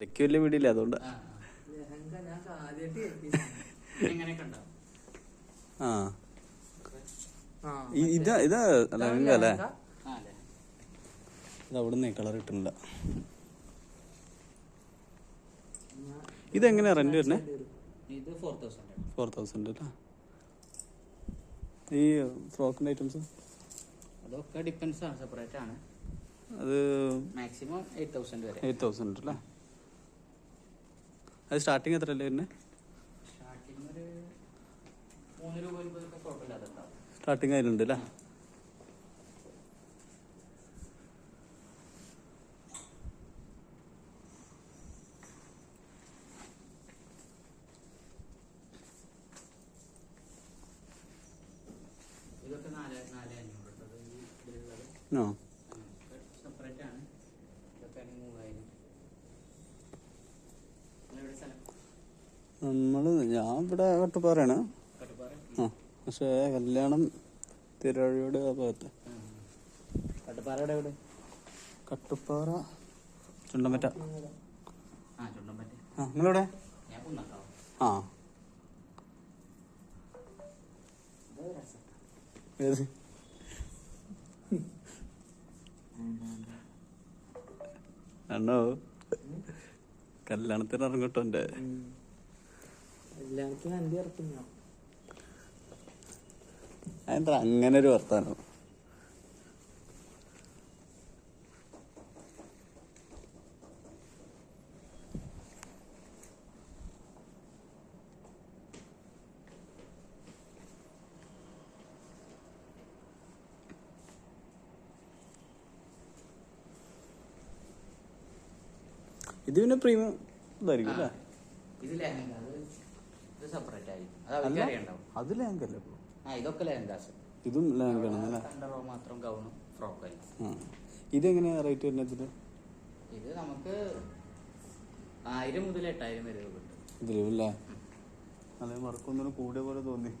എനിക്ക് വലിയ വീടില്ല അതുകൊണ്ട്. ആ, ഇതാ ഇതാ ലഹങ്ക അല്ലേ? ഇത് അവിടുന്ന് കളർ കിട്ടുന്നില്ല. ഇതെങ്ങനെയാ റെന്റ് വരുന്നേ? ഇത് ഫോർ തൗസൻഡ് ഫോർ തൗസൻഡ് അല്ലേ? ഈ ഫ്രോക്കിന്റെ ഐറ്റംസ് അതൊക്കെ ഡിപ്പെൻസ് ആണ് സെപ്പറേറ്റ് ആണ്. അത് മാക്സിമം എയ്റ്റ് തൗസൻഡ് വരെ. എയ്റ്റ് തൗസൻഡ് അല്ലേ? അത് സ്റ്റാർട്ടിങ് എത്ര അല്ലേ വരുന്നത് സ്റ്റാർട്ടിങ് അതിലുണ്ട് അല്ലേ? ഇതൊക്കെ നാല് നാല് അഞ്ഞൂറ് കേട്ടോ. ഇത് ഈ ഇതിലുള്ളത് ആ സെപ്പറേറ്റ് ആണ് ഇതൊക്കെ ആണെങ്കിൽ മൂവായിരം നിങ്ങളെവിടെ സ്ഥലം നമ്മൾ ഞാൻ ഇവിടെ കട്ടുപാറയാണ് കട്ടുപ്പാറ ആ പക്ഷേ കല്യാണം തിരുവഴിയോട് ആ ഭാഗത്ത്. കട്ടുപ്പാറ ചുണ്ടമ്പറ്റ ആ നിങ്ങളെവിടെ? ആ. ഏത്? അണ്ണോ കല്യാണത്തിന് ഇറങ്ങട്ടോ എന്റെ അന്തി അങ്ങനെ ഒരു വർത്താനം. ഇത് പിന്നെ പ്രീമിയം ഇതായിരിക്കും അല്ലേ ഇത് ലെഹങ്ക അത് ഇത് സെപ്പറേറ്റ് ആയിരിക്കും അത് ഇതൊക്കെ ഇതും മാത്രം ഗൗണും ഫ്രോക്കും ഇതെങ്ങനെയാ റേറ്റ് വരുന്നത് ഇതിന് ഇത് നമുക്ക് ആയിരം മുതൽ എട്ടായിരം വരെ കിട്ടും. ഇതിലും അല്ലേ? അതെ വർക്കൊന്നിനും കൂടിയ പോലെ തോന്നി.